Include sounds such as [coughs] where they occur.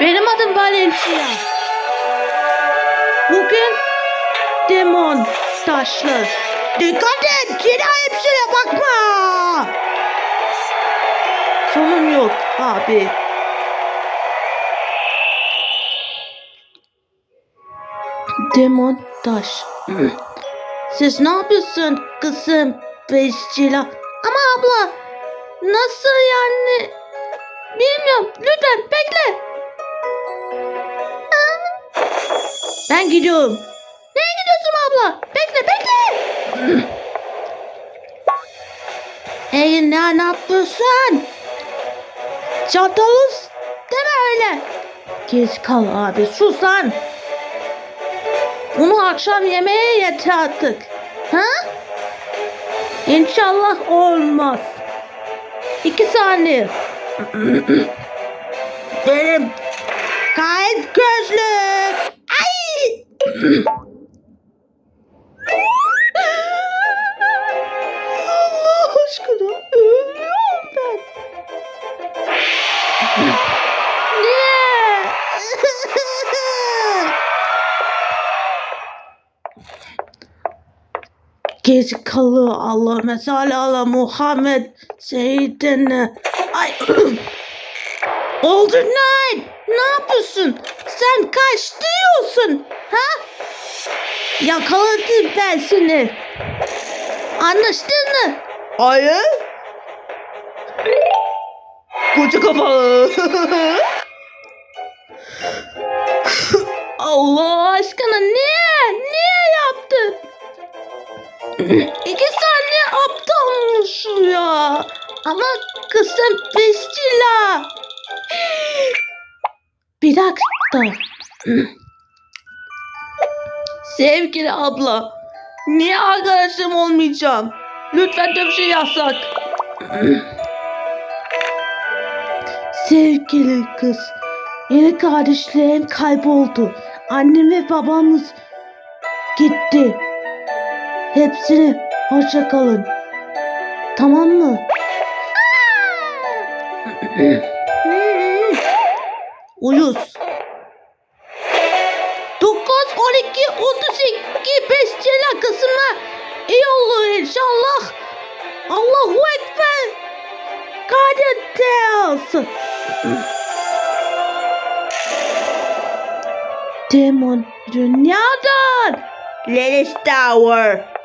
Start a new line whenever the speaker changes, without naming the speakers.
Benim adım Valencia. Bugün demon taşlı. Dikkat et! Yine hepsine bakma! Sorun yok abi. Demon taş. Siz ne yapıyorsun kızım Beşçila? Ama abla nasıl yani? Bilmiyorum. Lütfen bekle. Ben gidiyorum. Nereye gidiyorsun abla? Bekle bekle. hey ne, ne yapıyorsun? Çatalız deme öyle. Geç kal abi sus lan. Bunu akşam yemeğe yeter artık. Ha? İnşallah olmaz. İki saniye. Benim kayıt gözlük. Ay! Allah aşkına ölüyorum ben. Niye? Gezi kalı Allah mesela Allah Muhammed Seyyidine. Ay. [clears throat] Oldu Night. Ne yapıyorsun? Sen kaç diyorsun? Ha? Yakaladım ben seni. Anlaştın mı?
Hayır. Koca kafalı.
Allah aşkına niye? İki saniye aptalmışım ya. Ama kızım pisçila. Bir dakika. Sevgili abla. Niye arkadaşım olmayacağım? Lütfen de şey yasak. Sevgili kız. Yeni kardeşlerim kayboldu. Annem ve babamız gitti. Hepsine hoşça kalın. Tamam mı? [coughs] Uyuz. 9, 12, 32, 5 çela kısmına iyi olur inşallah. Allahu Ekber. Kadet Demon dünyadan. Lilies Tower.